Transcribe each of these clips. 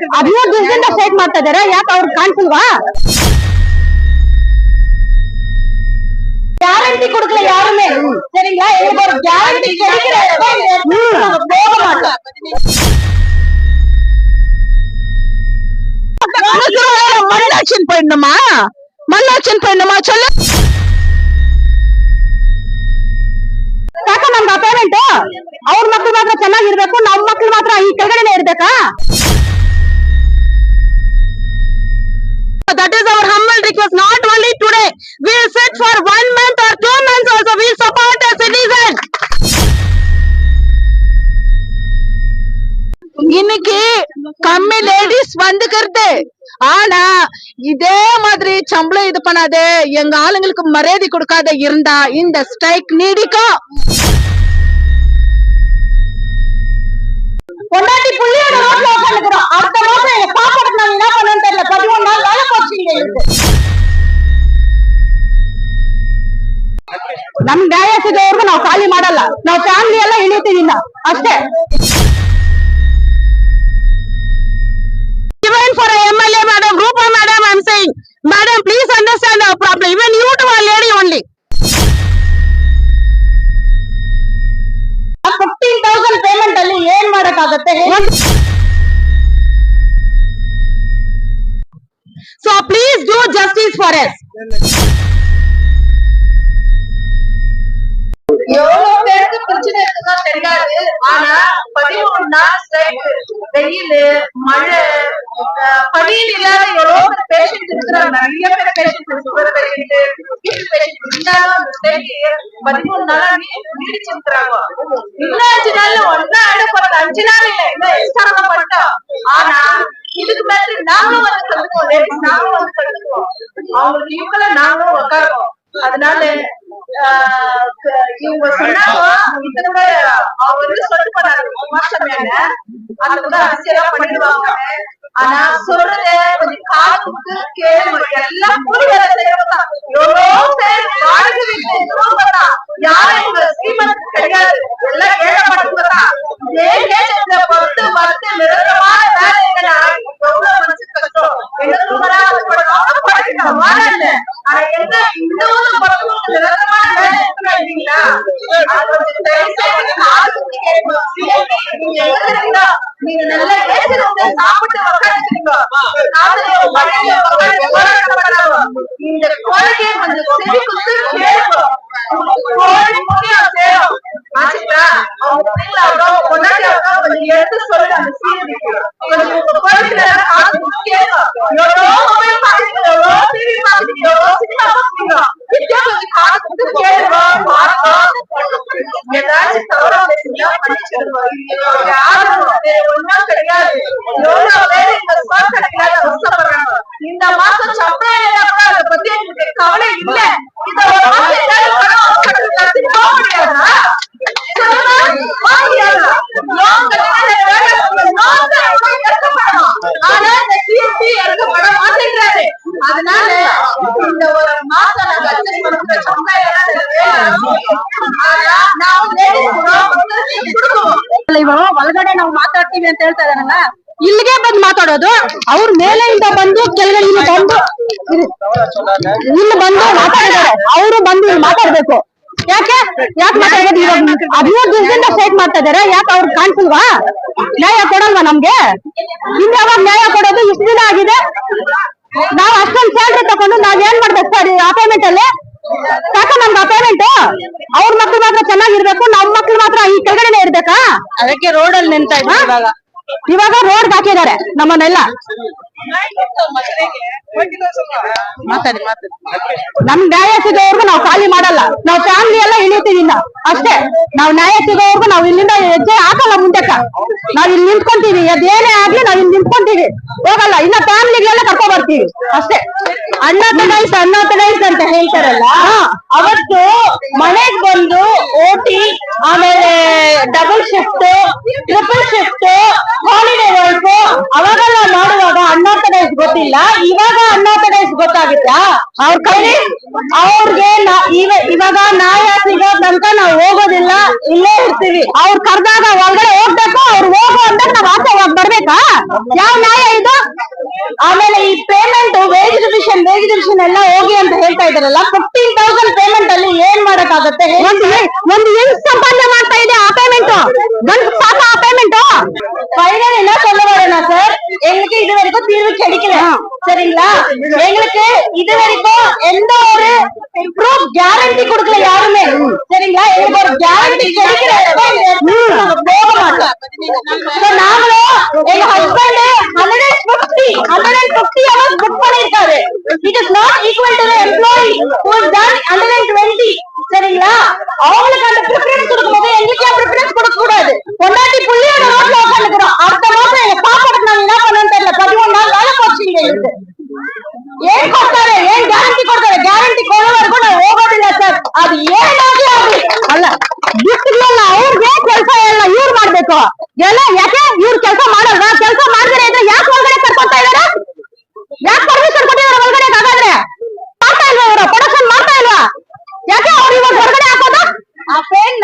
ಹದಿಮೂರು ದಿವಸದಿಂದ ಸ್ಟ್ರೈಕ್ ಮಾಡ್ತಾ ಇದಾರೆ ಯಾಕೆ ಅವ್ರಿಗೆ ಕಾಣಿಸಿಲ್ವಾ ಗ್ಯಾರಂಟಿ கொடுக்கல யாருமே சரிங்களா எங்களுக்கு ஒரு கேரண்டி கிடைக்கிற போக மாட்டோம் மல்லாட்சின் போயிடணுமா மல்லாட்சின் போயிடணுமா சொல்லு ಸಾಕ ನಮ್ಗೆ ಪೇಮೆಂಟ್ ಅವ್ರ ಮಕ್ಳು ಮಾತ್ರ ಚೆನ್ನಾಗಿರ್ಬೇಕು ನಮ್ ಮಕ್ಳು ಮಾತ್ರ ಈ ಕೆಳಗಡೆನೆ ಇರ್ಬೇಕಾ That is our humble request, not only today. We'll sit for one month or two months also. We'll support a citizen. இன்னைக்கு கம்மி லேடிஸ் வந்துக்கிறது ஆனா இதே மாதிரி சம்பளம் இது பண்ணாத எங்க ஆளுங்களுக்கு மரியாதை கொடுக்காத இருந்தா இந்த ஸ்ட்ரைக் நீடிக்கும் do justice for us. எவ்வளவு பேருக்கு பிரச்சனை இருக்குதோ தெரியாது. ஆனா பதிமூணு நாள் ஸ்ட்ரைக் வெயில் மழை அஹ், பணியில் இல்லாத எவ்வளவு பேர் பேஷண்ட் இருக்கிறாங்க. நிறைய பேர் பேஷண்ட் சுகர் பேஷண்ட் பேஷண்ட் இருந்தாலும் அந்த ஸ்ட்ரைக் பதிமூணு நாளா நீ- நீடிச்சிருக்கிறாங்க. இன்னும் அஞ்சு நாள்ல ஒன்னா அனுப்புறது அஞ்சு நாள் இல்ல. இன்னும் எக்ஸ்ட்ரா பண்ணிட்டோம் ஆனா இதுக்கு மேல நாங்களும் வந்து கலந்துக்குவோம் லேடிஸ் நாங்களும் வந்து கலந்துக்குவோம் அவங்களுக்கு இவங்கள நாங்களும் உட்காருவோம் அதனால இவங்க சொன்னாங்க. இத்தனை கூட அவங்க வந்து சொல்லிட்டு போனாங்க குமாரசாமி அண்ணன் அது கூட அரசியலா பண்ணிடுவாங்க ஆனா சொல்றத கொஞ்சம் காதுக்கு கேளுங்க. எல்லாம் கூலி வேலை செய்யறவங்க தான். எவ்வளவு பேர் வாடகை வீட்டுல இருக்கிறவங்க தான். யாரும் இவங்க ஸ்ரீமந்த் கிடையாது. எல்லாம் ஏழப்பட்டவங்க தான். இதே ஏஜென்ட்ல பொறுத்து வந்து நிரந்தரமான கொஞ்சம் தயவு நீங்க நல்ல இருக்கீங்களோ, நீங்க சாப்பிட்டு உட்காந்துக்கிறீங்க காதுல மழையில உட்காந்து இந்த கோரிக்கையை கொஞ்சம் செவி குத்து கேட்கும் முக்கியம் சேரும். ஆச்சுங்களா அவங்க பிள்ளைங்கள அவ்வளோ கொஞ்சம் எடுத்து சொல்லுங்க அந்த சீரடிக்கு கொஞ்சம் கோரிக்கையில ನಾವು ಮಾತಾಡ್ತೀವಿ ಅಂತ ಹೇಳ್ತಾ ಇಲ್ಲಿಗೆ ಬಂದು ಮಾತಾಡೋದು. ಅವ್ರ ಮೇಲೆಯಿಂದ ಬಂದು ಕೆಳಗಡೆ ಇಲ್ಲಿ ಬಂದು ಇಲ್ಲಿ ಬಂದು ಮಾತಾಡಿದ್ದಾರೆ. ಅವರು ಬಂದು ಮಾತಾಡ್ಬೇಕು. ಯಾಕೆ? ಯಾಕೆ ಮಾತಾಡೋದು ಇವಾಗ ಹದಿಮೂರು ದಿವಸದಿಂದ ಫೈಟ್ ಮಾಡ್ತಾ ಇದಾರೆ ಯಾಕೆ ಅವ್ರಿಗೆ ಕಾಣಿಸಲ್ವಾ? ನ್ಯಾಯ ಕೊಡಲ್ವಾ ನಮ್ಗೆ? ಇನ್ ಯಾವಾಗ ನ್ಯಾಯ ಕೊಡೋದು? ಇಷ್ಟು ದಿನ ಆಗಿದೆ. ನಾವ್ ಅಷ್ಟೊಂದು ಸ್ಯಾಲ್ರಿ ತಗೊಂಡು ನಾವ್ ಏನ್ ಮಾಡ್ಬೇಕು? ಸರ್ ಆ ಪೇಮೆಂಟ್ ಅಲ್ಲಿ ಸಾಕ ನಮ್ಗೆ ಅಪಾಯಿಂಟ್ಮೆಂಟ್ ಅವ್ರ ಮಕ್ಳು ಮಾತ್ರ ಚೆನ್ನಾಗಿರ್ಬೇಕು ನಮ್ ಮಕ್ಳು ಮಾತ್ರ ಈ ಕೆಳಗಡೆನೆ ಇರ್ಬೇಕಾ? ಅದಕ್ಕೆ ರೋಡ್ ಅಲ್ಲಿ ನಿಂತ ಇವಾಗ. ರೋಡ್ ಹಾಕಿದ್ದಾರೆ ನಮ್ಮನ್ನೆಲ್ಲ. ನಮ್ ನ್ಯಾಯ ಸಿಗೋವರೆಗೂ ನಾವು ಖಾಲಿ ಮಾಡಲ್ಲ. ನಾವು ಫ್ಯಾಮಿಲಿ ಎಲ್ಲ ಇಳಿತೀವಿ ಇನ್ನ. ಅಷ್ಟೇ. ನಾವು ನ್ಯಾಯ ಸಿಗೋವರೆಗೂ ನಾವು ಇಲ್ಲಿಂದ ಹೆಜ್ಜೆ ಹಾಕಲ್ಲ ಮುಂದಕ್ಕ. ನಾವ್ ಇಲ್ಲಿ ನಿಂತ್ಕೊಂತೀವಿ. ಅದೇನೇ ಆಗ್ಲಿ ನಾವ್ ಇಲ್ಲಿ ನಿಂತ್ಕೊಂತೀವಿ. ಹೋಗಲ್ಲ. ಇನ್ನ ಫ್ಯಾಮಿಲಿಗೆಲ್ಲ ಕರ್ಕೊ ಬರ್ತೀವಿ ಅಷ್ಟೇ. ಅಣ್ಣ ತಡೈಸ್ ಅಣ್ಣ ತಡೈಸ್ ಅಂತ ಹೇಳ್ತಾರಲ್ಲ, ಅವತ್ತು ಮನೆಗ್ ಬಂದು ಓಟಿ, ಆಮೇಲೆ double shift triple shift holiday work ಅವಾಗೆಲ್ಲ ಮಾಡುವಾಗ ಅಣ್ಣ ಅಣ್ಣಾ ಗೊತ್ತಿಲ್ಲ. ಇವಾಗ ಅಣ್ಣಾ ತಡೈಸ್ ಗೊತ್ತಾಗುತ್ತಾ? ಅವ್ರ ಕೈಲಿ ಅವ್ರಿಗೆ ಇವಾಗ ನ್ಯಾಯ ಸಿಗೋ ತನಕ ನಾವು ಹೋಗೋದಿಲ್ಲ. ಇಲ್ಲೇ ಇರ್ತೀವಿ. ಅವ್ರು ಕರೆದಾಗ ಒಳಗಡೆ ಹೋಗ್ಬೇಕು ಅವ್ರು ಹೋಗೋ ಅಂತ ನಾವ್ ಆಚೆ ಹೋಗ್ ಬರ್ಬೇಕಾ? ಯಾವ ನ್ಯಾಯ ಇದು? ಆಮೇಲೆ ಈ payment wage revision wage revision ಎಲ್ಲ ಹೋಗಿ ಅಂತ ಹೇಳ್ತಾ ಇದಾರಲ್ಲ ಫಿಫ್ಟೀನ್ ತೌಸಂಡ್ ಪೇಮೆಂಟ್ ಅಲ್ಲಿ ಏನ್ ಮಾಡಕ್ಕಾಗತ್ತೆ? ಒಂದು ಹೆಂಗ್ ಸಂಪಾದನೆ ಮಾಡ್ತಾ ಇದೆ ಆ ಪೇಮೆಂಟ್ ಗಂಡ್ ಪಾಪ ಆ ಪೇಮೆಂಟ್ ಫೈನಲ್ ಇನ್ನ எங்களுக்கு இது வரைக்கும் தீர்வு கிடைக்கல. சரிங்களா? எங்களுக்கு இது வரைக்கும் எந்த ஒரு ப்ரூஃப் கேரண்டி கொடுக்கல யாருமே. சரிங்களா? எங்களுக்கு ஒரு கேரண்டி கிடைக்கல. போக மாட்டோம் நாங்களும் எங்க husband hundred and fifty hundred and fifty hours book பண்ணிருக்காரு it is not equal to employee who done hundred and twenty சரிங்களா? அவங்களுக்கு அந்த ப்ரிஃபரன்ஸ் கொடுக்கும்போது எங்களுக்கு ஏன் ப்ரிஃபரன்ஸ் கொடுக்க கூடாது பொண்டாட்டி புள்ளியோட ரோட்ல உட்காந்துக்கிறோம் அடுத்த மாசம்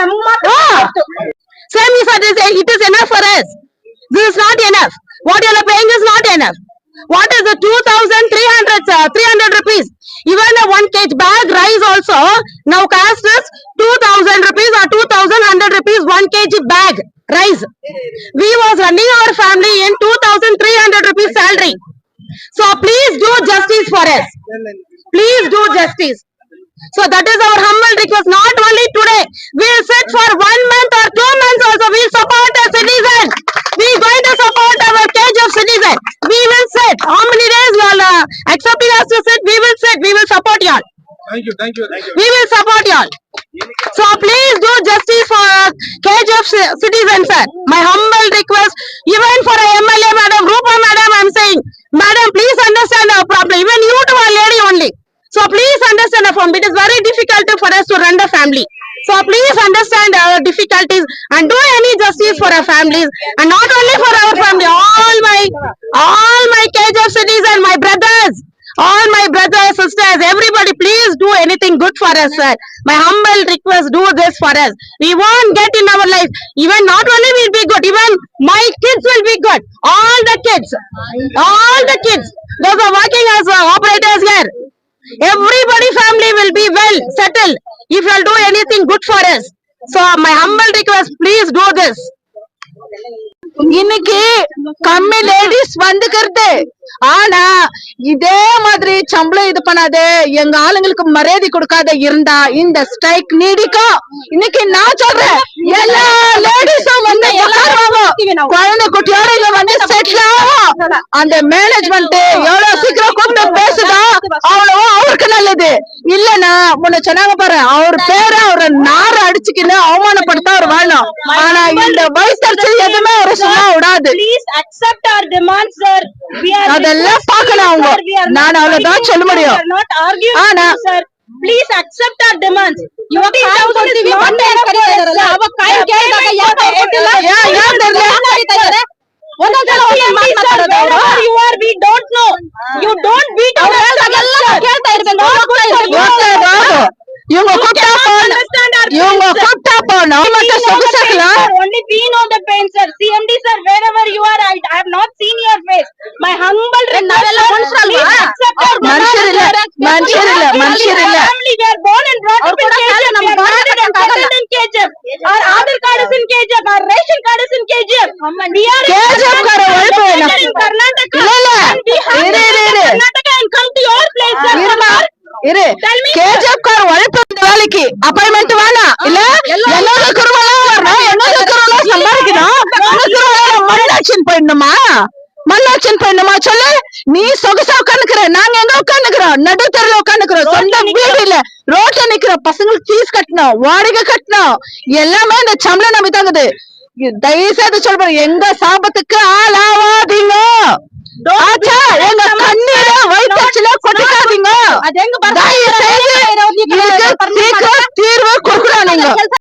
ನಮ್ಗ್ ಮಾತ್ರ Same is what is it is enough for us. This is not enough. What you are paying is not enough. What is the 2,300 uh, 300 rupees? Even a 1 kg bag rice also now cost us 2,000 rupees or 2,100 rupees 1 kg bag rice. We was running our family in 2,300 rupees salary. So please do justice for us. Please do justice. So that is our humble request, not only today. Thank you. We will support you all. So please do justice for ci- citizen, sir. My humble request, even for a MLA, madam, Rupa madam, I'm saying, madam, please understand our problem. Even you two are lady only. So please understand our problem. It is very difficult for us to run the family. So please understand our difficulties and do any justice for our families and not only for our family, all my, all my cage of citizen, my brothers, all my brothers, sisters, everybody, please do anything good for us, sir. My humble request, do this for us. We won't get in our life. Even not only will be good, even my kids will be good. All the kids, all the kids, those are working as uh, operators here. Everybody family will be well settled if you'll do anything good for us. So my humble request, please do this. இன்னைக்கு கம்மி ladies வந்துக்கிறது. ஆனா இதே மாதிரி சம்பளம் இது பண்ணாத எங்க ஆளுங்களுக்கு மரியாதை கொடுக்காத இருந்தா இந்த ஸ்ட்ரைக் நீடிக்கும். இன்னைக்கு நான் சொல்றேன் எல்லா லேடிஸும் வந்து உட்காருவாங்க. குழந்தை குட்டியோட இங்க வந்து செட்டில் ஆகும். அந்த மேனேஜ்மெண்ட் எவ்வளவு சீக்கிரம் கூப்பிட்டு பேசுதோ அவ்வளவு அவருக்கு நல்லது. இல்லன்னா முன்ன சொன்னாங்க பாரு அவர் பேரை அவரை நார அடிச்சுக்கின்னு அவமானப்படுத்த அவர் வாழணும். ஆனா இந்த வயசரிச்சல் Accept our demands sir we are அதெல்லாம் பார்க்கணும் அவங்க. நான் அவ்வளவுதான் சொல்ல முடியும். not arguing ஆனா sir please accept our demands you have ಕೊಡ್ತೀವಿ ಒಂದೇ ಕರೀತಾರಲ್ಲ ಅವಾಗ ಕಾಯಿ ಕೇಳಿದಾಗ ಯಾಕೆ ಹೇಳ್ತಿಲ್ಲ ಯಾ- ಯಾಕ್ ತೆಗ್ದೆ? ಒಂದೊಂದ್ಸಲ ಒಂದೊಂದ್ ಮಾತ್ ಮಾತಾಡೋದು ಅವ್ರು. you are we don't know you don't beat our ಕೇಳ್ತಾ ಇರ್ಬೇಕು ಹೋಗ್ತಾ ಇರ್ಬೇಕು. ஒருத்தர் இவங்க கூப்பிட்டா போன இவங்க கூப்பிட்டா போனோம் Only we know the pain, sir. CMD, sir, wherever you are, I, I have not seen your face. My humble request, sir, please accept our. Family, we are born and brought up in KGF. We are married and settled in KGF. Our Aadhaar card is in KGF. Our ration card is in KGF. We are in KGF Karnataka. have. Karnataka and come to your place, sir. இருமா இரு. KGF கார் உழைப்பு இந்த வேலைக்கு appointment வேணாம் இல்ல? என்னோட குருவெல்லாம் வரணும் என்னோட குருவெல்லாம் சம்பாதிக்கணும் உனக்கு மண்ணாட்சின் போயிடணுமா? மண்ணாட்சின் போயிடணுமா? சொல்லு. நீ சொகுசா உட்காந்துக்கிற நாங்க எங்க உட்காந்துக்கிறோம் நடுத்தருல உட்காந்துக்கிறோம் சொந்த வீடு இல்ல. ரோட்ல நிக்கிறோம் பசங்களுக்கு ஃபீஸ் கட்டணும். வாடகை கட்டணும். எல்லாமே இந்த சம்பளம் நம்பி தாங்குது தயவு செய்து சொல்றேன். எங்க சாபத்துக்கு ஆளா எங்க கண்ணீர வயிற்றுல கொட்டிக்காதீங்க. தயவு செய்து தீர்வு கொடுக்குறானுங்க